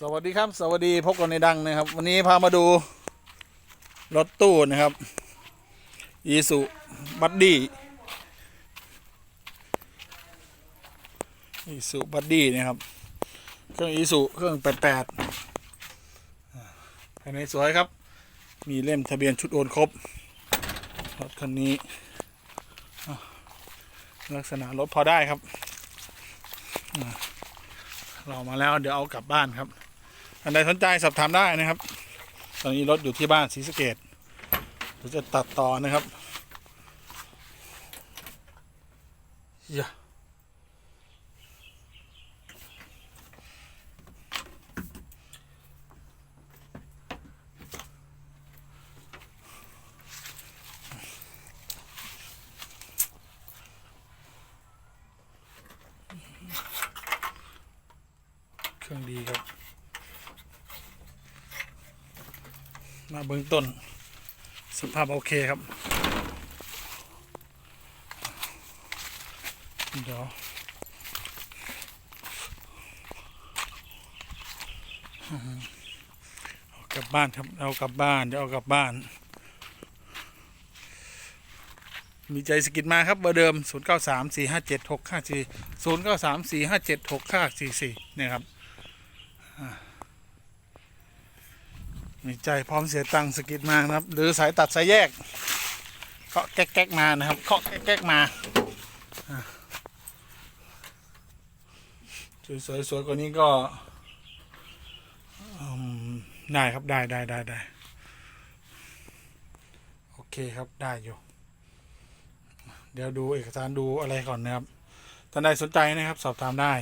สวัสดีครับสวัสดีพบกันในดังนะครับ วันนี้พามาดูรถตู้นะครับอีสุบัดดี้อีสุบัดดี้นะครับ เครื่องอีสุเครื่องแปดแปดภายในสวยครับ มีเล่มทะเบียนชุดโอนครบรถคันนี้ ลักษณะรถพอได้ครับเรามาแล้วเดี๋ยวเอากลับบ้านครับ อันใดสนใจสอบถามได้นะครับ ตอนนี้รถอยู่ที่บ้านศรีสะเกดเดี๋ยวจะตัดต่อนะครับอย่าเครื่องดีครับ มาเบื้องต้น สภาพโอเคครับ เดี๋ยวเอากลับบ้านครับเอากลับบ้านเดี๋ยวเอากลับบ้าน มีใจสกิดมาครับเบอร์เดิม 0 9 3 4 5 7 6 5 4 0 9 3 4 5 7 6 5 4 4เนี่ยครับ มีใจพร้อมเสียตังค์สกิดมานะครับ หรือสายตัดสายแยกเคาะแก๊กๆมานะครับเคาะแก๊กๆมาสวยๆสวยกว่านี้ก็ได้ครับได้ได้ได้ได้โอเคครับได้อยู่ เดี๋ยวดูเอกสารดูอะไรก่อนนะครับท่านใดสนใจนะครับ สอบถามได้